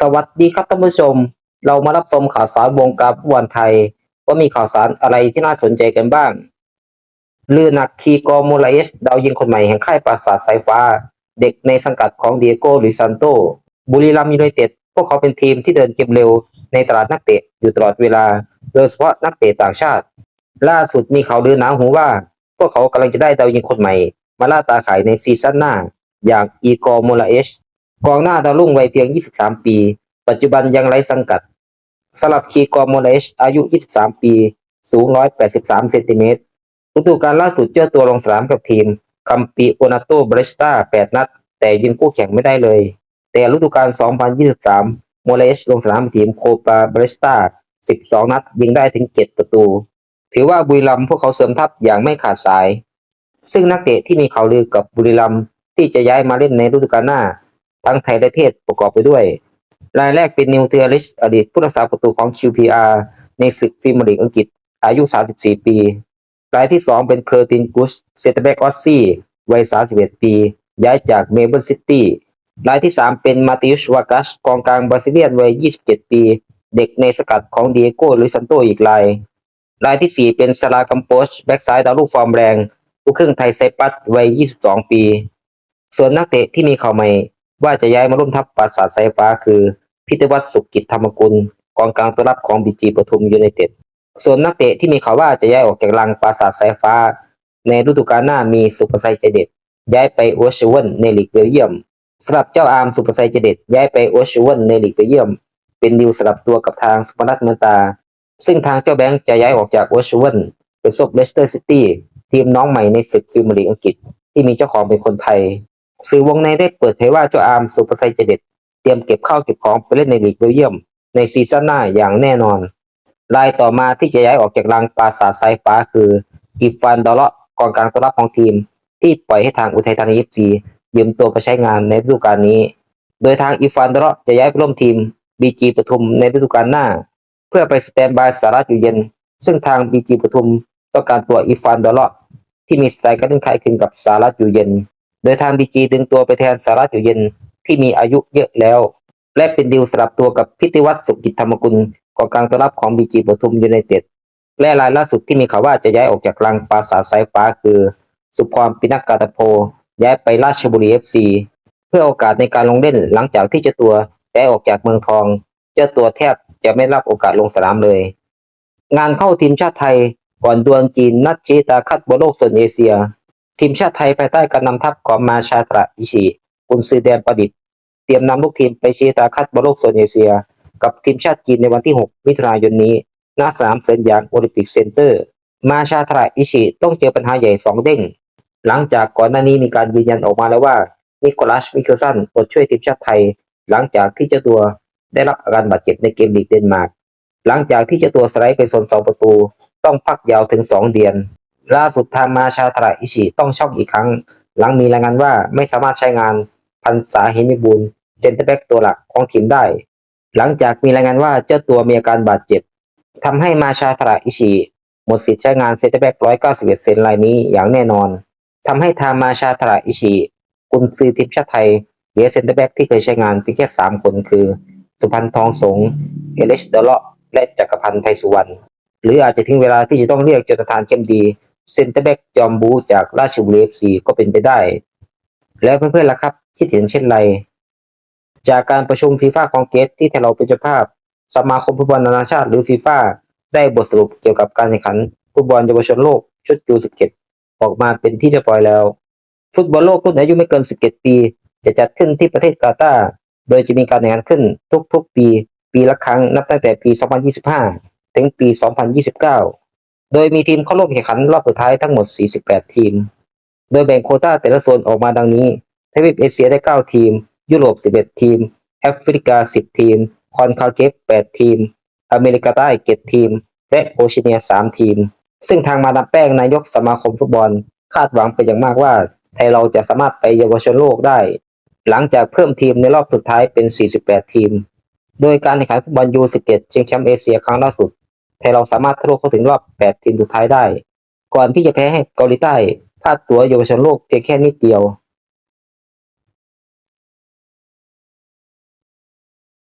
สวัสดีครับท่านผู้ชม เรามารับชมข่าวสารวงการฟุตบอลไทย ว่ามีข่าวสารอะไรที่น่าสนใจกันบ้าง ลือนักคีกอโมลเอสดาวยิงคนใหม่แห่งค่ายปราสาทสายฟ้า เด็กในสังกัดของเดียโกลิซันโต บุรีรัมย์ยูไนเต็ดพวกเขาเป็นทีมที่เดินเกมเร็วในตลาดนักเตะอยู่ตลอดเวลา โดยเฉพาะนักเตะต่างชาติ ล่าสุดมีข่าวลือหนาหูว่า พวกเขากำลังจะได้ดาวยิงคนใหม่ มาล่าตาขายในซีซั่นหน้า อย่างอีกอร์โมลาเอส กองหน้าดาวรุ่งวัยเพียง 23 ปี ปัจจุบันยังไร้สังกัด สลับคีกอร์โมเลชอายุ 23 ปี สูง 183 เซนติเมตรฤดูกาลล่าสุดเจ้าตัวลงสนามกับทีม คัมปีโอนาโตบริสตา8 นัด แต่ยิงคู่แข่งไม่ได้เลย แต่ฤดูกาล 2023 โมเลชลงสนามกับทีมโคปาบริสตา12 นัด ยิงได้ถึง 7 ประตู ถือว่าบุรีรัมพวกเขาเสริมทัพอย่างไม่ขาดสาย ซึ่งนักเตะที่มีข่าวลือกับบุรีรัมที่จะย้ายมาเล่นในฤดูกาลหน้า ทั้งไทยและเทศประกอบไปด้วย รายแรกเป็นนิวเทอริสอดีตผู้รักษาประตูของ QPR ในศึกพรีเมียร์ลีกอังกฤษ อายุ 34 ปี รายที่ 2 เป็นเคอร์ตินกุสเซตแบ็กออสซี่วัย 31 ปี ย้ายจากเมลเบิร์นซิตี้รายที่ 3 เป็นมาติอุสวากัสกองกลางบราซิเลียนวัย 27 ปี เด็กในสกัดของเดียโก้ลุยซันโตอีกราย รายทีสี่4 เป็นซาลากัมโปชแบ็กซ้ายดาวลูกฟอร์มแรงลูกครึ่งไทยไซปัสวัย 22 ปี ส่วนนักเตะที่มีข่าวใหม่ ว่าจะย้ายมาร่วมทัพปราสาทสายฟ้าคือ พิทวัฒสุขกิจธรรมกุลกองกลางตัวรับของบีจีปทุมยูไนเต็ดส่วนนักเตะที่มีข่าวว่าจะย้ายออกจากรังปราสาทสายฟ้า ในฤดูกาลหน้ามีสุภชัยใจเด็ดย้ายไปโอชเวนในลีกเบลเยียมสำหรับเจ้าอาร์มสุภชัยใจเด็ดย้ายไปโอชเวนในลีกเบลเยียม เป็นดีลสลับตัวกับทางสุพนัทเมตา ซึ่งทางเจ้าแบงค์จะย้ายออกจากโอชเวนไปซบเลสเตอร์ซิตี้ทีมน้องใหม่ในศึกพรีเมียร์ลีอังกฤษที่มีเจ้าของเป็นคนไทย สื่อวงในได้เปิดเผยว่าเจ้าอาร์มสุภชัยใจเด็ดเตรียมเก็บข้าวเก็บของไปเล่นในลีกเบลเยียม ในซีซั่นหน้าอย่างแน่นอน รายต่อมาที่จะย้ายออกจากรังปราสาทสายฟ้าคืออีฟานดอลเลาะกองกลางตัวรับของทีม ที่ปล่อยให้ทางอุทัยธานีเอฟซียืมตัวไปใช้งานในฤดูกาลนี้ โดยทางอีฟานดอลเลาะจะย้ายไปร่วมทีมบีจีปทุมในฤดูกาลหน้า เพื่อไปสแตนบายสารัตอยู่เย็น ซึ่งทางบีจีปทุมต้องการตัวอีฟานดอลเลาะที่มีสไตล์การเล่นคล้ายคลึงกับสารัตอยู่เย็น โดยทางบีจีดึงตัวไปแทนสารัตอยู่เย็นที่มีอายุเยอะแล้ว และเป็นดีลสลับตัวกับพิติวัฒน์สุกิจธรรมกุลกองกลางตัวรับของบีจีปทุมยูไนเต็ดและรายล่าสุดที่มีข่าวว่าจะย้ายออกจากรังปราสาทสายฟ้าคือ สุพรปินักกาตโพย้ายไปราชบุรีเอฟซีเพื่อโอกาสในการลงเล่นหลังจากที่เจ้าตัวย้ายออกจากเมืองทอง เจ้าตัวแทบจะไม่รับโอกาสลงสนามเลย งานเข้าทีมชาติไทยก่อนดวลจีนนัดชี้ตาคัดบอลโลกโซนเอเชีย ทีมชาติไทยภายใต้การนำทัพของมาชาตระอิชิกุนซือแดนประดิษฐ์เตรียมนำลูกทีมไปชี้ตาคัดบอลโลกโซนเอเชีย กับทีมชาติจีนในวันที่ 6 มิถุนายนนี้ณสนามเซินหยางโอลิมปิกเซ็นเตอร์ มาชาตระอิชิต้องเจอปัญหาใหญ่ 2 เด้ง หลังจากก่อนหน้านี้มีการยืนยันออกมาแล้วว่านิโคลัสมิเคลสันอดช่วยทีมชาติไทย หลังจากที่เจ้าตัวได้รับอาการบาดเจ็บในเกมลีกเดนมาร์กหลังจากที่เจ้าตัวสไลด์ไปโซนสองประตู ต้องพักยาวถึง 2 เดือน ล่าสุดทางมาชาตระอิชิต้องช็อกอีกครั้ง หลังมีรายงานว่าไม่สามารถใช้งานพันษาเฮมิบูลเซนเตอร์แบ็กตัวหลักของทีมได้ หลังจากมีรายงานว่าเจ้าตัวมีอาการบาดเจ็บทำให้มาชาตระอิชิหมดสิทธิ์ใช้งานเซนเตอร์แบ็ก191เซนรายนี้อย่างแน่นอนทำให้ทางมาชาตระอิชิกุนซือทีมชาติไทยเหลือเซนเตอร์แบ็กที่เคยใช้งานเพียงแค่3คนคือ สุพันธ์ทองสงเอเลสเดเลาะและจักรพันธ์ไพสุวรรณหรืออาจจะถึงเวลาที่จะต้องเรียกจนทานเข้มดี เซนเตอร์แบ็กจอมบูจากราชบุรีเอฟซีก็เป็นไปได้ แล้วเพื่อนๆล่ะครับ คิดเห็นเช่นไร จากการประชุมฟีฟ่าคองเกสที่ไทยเราเป็นเจ้าภาพ สมาคมฟุตบอลนานาชาติหรือฟีฟ่าได้บทสรุปเกี่ยวกับการแข่งขันฟุตบอลเยาวชนโลกชุดยู17ออกมาเป็นที่เรียบร้อยแล้ว ฟุตบอลโลกรุ่นอายุไม่เกิน 17 ปี จะจัดขึ้นที่ประเทศกาตาร์โดยจะมีการแข่งขันขึ้นทุกๆปี ปีละครั้งนับตั้งแต่ปี 2025 ถึงปี 2029 โดยมีทีมเข้าร่วมแข่งขันรอบสุดท้ายทั้งหมด 48 ทีม โดยแบ่งโคต้าแต่ละโซนออกมาดังนี้ทวีปเอเชียได้ 9 ทีม ยุโรป 11 ทีม แอฟริกา 10 ทีม คอนคาเคฟ8 ทีม อเมริกาใต้ 7 ทีม และโอเชียเนีย 3 ทีม ซึ่งทางมาดามแป้งนายกสมาคมฟุตบอล คาดหวังเป็นอย่างมากว่า ไทยเราจะสามารถไปเยาวชนโลกได้ หลังจากเพิ่มทีมในรอบสุดท้ายเป็น 48 ทีม โดยการแข่งขันฟุตบอลยู17ชิงแชมป์เอเชียครั้งล่าสุด แต่เราสามารถทะลุเข้าถึงรอบ 8 ทีมสุดท้ายได้ ก่อนที่จะแพ้ให้เกาหลีใต้พลาดตัวเยาวชนโลกเพียงแค่นิดเดียว